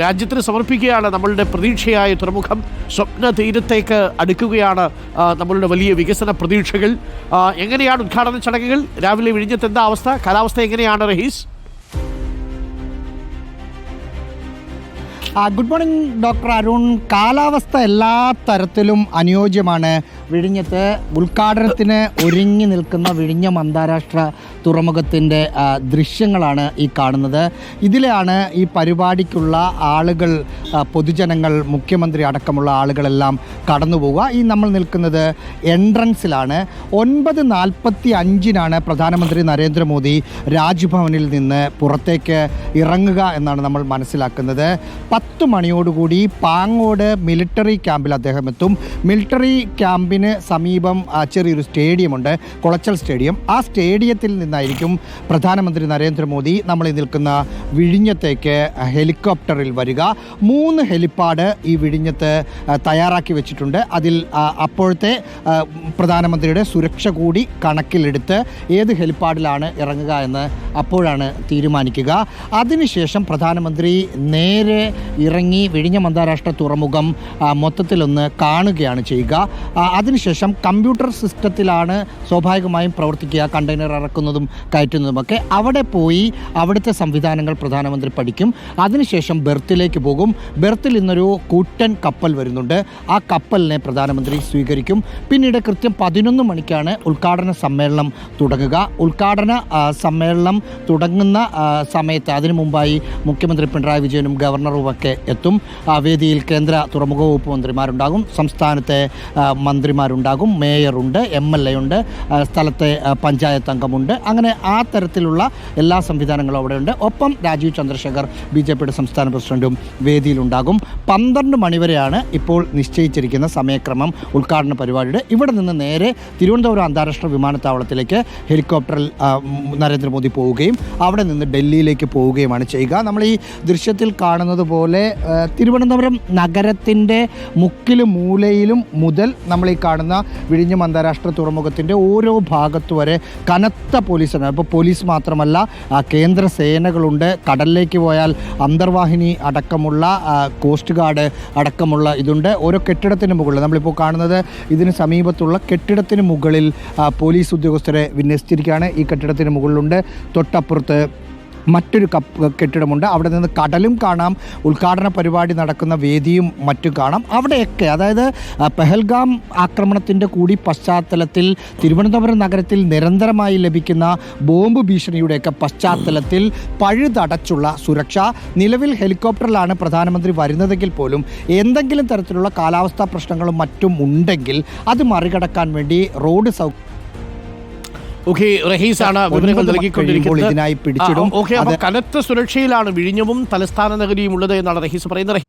രാജ്യത്തിന് സമർപ്പിക്കുകയാണ് നമ്മളുടെ പ്രതീക്ഷയായ തുറമുഖം. സ്വപ്ന തീരത്തേക്ക് അടുക്കുകയാണ് നമ്മളുടെ വലിയ വികസന പ്രതീക്ഷകൾ. എങ്ങനെയാണ് ഉദ്ഘാടന ചടങ്ങുകൾ? രാവിലെ വിഴിഞ്ഞത്ത് എന്താ അവസ്ഥ? കാലാവസ്ഥ എങ്ങനെയാണ് Rahees? Good morning doctor Arun. കാലാവസ്ഥ എല്ലാ തരത്തിലും അനുയോജ്യമാണ്. വിഴിഞ്ഞത്ത് ഉദ്ഘാടനത്തിന് ഒരുങ്ങി നിൽക്കുന്ന വിഴിഞ്ഞം അന്താരാഷ്ട്ര തുറമുഖത്തിന്റെ ദൃശ്യങ്ങളാണ് ഈ കാണുന്നത്. ഇതിലാണ് ഈ പരിപാടിക്കുള്ള ആളുകൾ പൊതുജനങ്ങൾ മുഖ്യമന്ത്രി അടക്കമുള്ള ആളുകളെല്ലാം കടന്നു പോവുക. ഈ നമ്മൾ നിൽക്കുന്നത് എൻട്രൻസിലാണ്. ഒൻപത് നാൽപ്പത്തി അഞ്ചിനാണ് പ്രധാനമന്ത്രി നരേന്ദ്രമോദി രാജ്ഭവനിൽ നിന്ന് പുറത്തേക്ക് ഇറങ്ങുക എന്നാണ് നമ്മൾ മനസ്സിലാക്കുന്നത്. പത്ത് മണിയോടുകൂടി പാങ്ങോട് മിലിറ്ററി ക്യാമ്പിൽ അദ്ദേഹം എത്തും. മിലിറ്ററി ക്യാമ്പിന് സമീപം ചെറിയൊരു സ്റ്റേഡിയമുണ്ട് കുളച്ചൽ സ്റ്റേഡിയം. ആ സ്റ്റേഡിയത്തിൽ നിന്നായിരിക്കും പ്രധാനമന്ത്രി നരേന്ദ്രമോദി നമ്മൾ നിൽക്കുന്ന വിഴിഞ്ഞത്തേക്ക് ഹെലികോപ്റ്ററിൽ വരിക. മൂന്ന് ഹെലിപ്പാഡ് ഈ വിഴിഞ്ഞത്ത് തയ്യാറാക്കി വെച്ചിട്ടുണ്ട്. അതിൽ അപ്പോഴത്തെ പ്രധാനമന്ത്രിയുടെ സുരക്ഷ കൂടി കണക്കിലെടുത്ത് ഏത് ഹെലിപ്പാഡിലാണ് ഇറങ്ങുക എന്ന് അപ്പോഴാണ് തീരുമാനിക്കുക. അതിനുശേഷം പ്രധാനമന്ത്രി നേരെ ഇറങ്ങി വിഴിഞ്ഞം അന്താരാഷ്ട്ര തുറമുഖം മൊത്തത്തിലൊന്ന് കാണുകയാണ് ചെയ്യുക. അതിനുശേഷം കമ്പ്യൂട്ടർ സിസ്റ്റത്തിലാണ് സ്വാഭാവികമായും പ്രവർത്തിക്കുക കണ്ടെയ്നർ ഇറക്കുന്നതും കയറ്റുന്നതുമൊക്കെ. അവിടെ പോയി അവിടുത്തെ സംവിധാനങ്ങൾ പ്രധാനമന്ത്രി പഠിക്കും. അതിനുശേഷം ബെർത്തിലേക്ക് പോകും. ബെർത്തിൽ ഇന്നൊരു കൂറ്റൻ കപ്പൽ വരുന്നുണ്ട്. ആ കപ്പലിനെ പ്രധാനമന്ത്രി സ്വീകരിക്കും. പിന്നീട് കൃത്യം പതിനൊന്ന് മണിക്കാണ് ഉദ്ഘാടന സമ്മേളനം തുടങ്ങുക. ഉദ്ഘാടന സമ്മേളനം തുടങ്ങുന്ന സമയത്ത് അതിനു മുമ്പായി മുഖ്യമന്ത്രി പിണറായി വിജയനും ഗവർണറുമൊക്കെ എത്തും. ആ വേദിയിൽ കേന്ദ്ര തുറമുഖ വകുപ്പ് മന്ത്രിമാരുണ്ടാകും. സംസ്ഥാനത്തെ മന്ത്രിമാരുണ്ടാകും. മേയറുണ്ട് എം എൽ എ ഉണ്ട് സ്ഥലത്തെ പഞ്ചായത്ത് അംഗമുണ്ട്. അങ്ങനെ ആ തരത്തിലുള്ള എല്ലാ സംവിധാനങ്ങളും അവിടെയുണ്ട്. ഒപ്പം രാജീവ് ചന്ദ്രശേഖർ ബി ജെ പിയുടെ സംസ്ഥാന പ്രസിഡന്റും വേദിയിലുണ്ടാകും. പന്ത്രണ്ട് മണിവരെയാണ് ഇപ്പോൾ നിശ്ചയിച്ചിരിക്കുന്ന സമയക്രമം ഉദ്ഘാടന പരിപാടിയുടെ. ഇവിടെ നിന്ന് നേരെ തിരുവനന്തപുരം അന്താരാഷ്ട്ര വിമാനത്താവളത്തിലേക്ക് ഹെലികോപ്റ്ററിൽ നരേന്ദ്രമോദി പോവുകയും അവിടെ നിന്ന് ഡൽഹിയിലേക്ക് പോവുകയുമാണ് ചെയ്യുക. നമ്മൾ ഈ ദൃശ്യത്തിൽ കാണുന്നത് പോലെ തിരുവനന്തപുരം നഗരത്തിന്റെ മുക്കിലും മൂലയിലും മുതൽ നമ്മൾ ഈ കാണുന്ന വിഴിഞ്ഞം അന്താരാഷ്ട്ര തുറമുഖത്തിന്റെ ഓരോ ഭാഗത്തു വരെ കനത്ത പോലീസാണ് അപ്പോൾ പോലീസ് മാത്രമല്ല കേന്ദ്ര സേനകളുണ്ട്. കടലിലേക്ക് പോയാൽ അന്തർവാഹിനി അടക്കമുള്ള കോസ്റ്റ് ഗാർഡ് അടക്കമുള്ള ഇതുണ്ട്. ഓരോ കെട്ടിടത്തിന് മുകളിൽ നമ്മളിപ്പോൾ കാണുന്നത് ഇതിന് സമീപത്തുള്ള കെട്ടിടത്തിന് മുകളിൽ പോലീസ് ഉദ്യോഗസ്ഥരെ വിന്യസിച്ചിരിക്കുകയാണ്. ഈ കെട്ടിടത്തിന് മുകളിലുണ്ട്. തൊട്ടപ്പുറത്ത് മറ്റൊരു കെട്ടിടമുണ്ട്. അവിടെ നിന്ന് കടലും കാണാം. ഉദ്ഘാടന പരിപാടി നടക്കുന്ന വേദിയും മറ്റും കാണാം. അവിടെയൊക്കെ അതായത് പെഹൽഗാം ആക്രമണത്തിന്റെ കൂടി പശ്ചാത്തലത്തിൽ തിരുവനന്തപുരം നഗരത്തിൽ നിരന്തരമായി ലഭിക്കുന്ന ബോംബ് ഭീഷണിയുടെയൊക്കെ പശ്ചാത്തലത്തിൽ പഴുതടച്ചുള്ള സുരക്ഷ. നിലവിൽ ഹെലികോപ്റ്ററിലാണ് പ്രധാനമന്ത്രി വരുന്നതെങ്കിൽ പോലും എന്തെങ്കിലും തരത്തിലുള്ള കാലാവസ്ഥാ പ്രശ്നങ്ങളും മറ്റും ഉണ്ടെങ്കിൽ അത് മറികടക്കാൻ വേണ്ടി റോഡ് സൗ ഓക്കെ റഹീസാണ് വിവരങ്ങൾ നൽകിക്കൊണ്ടിരിക്കുന്നത്. കനത്ത സുരക്ഷയിലാണ് വിഴിഞ്ഞവും തലസ്ഥാന നഗരിയും ഉള്ളത് എന്നാണ് റഹീസ് പറയുന്നത്.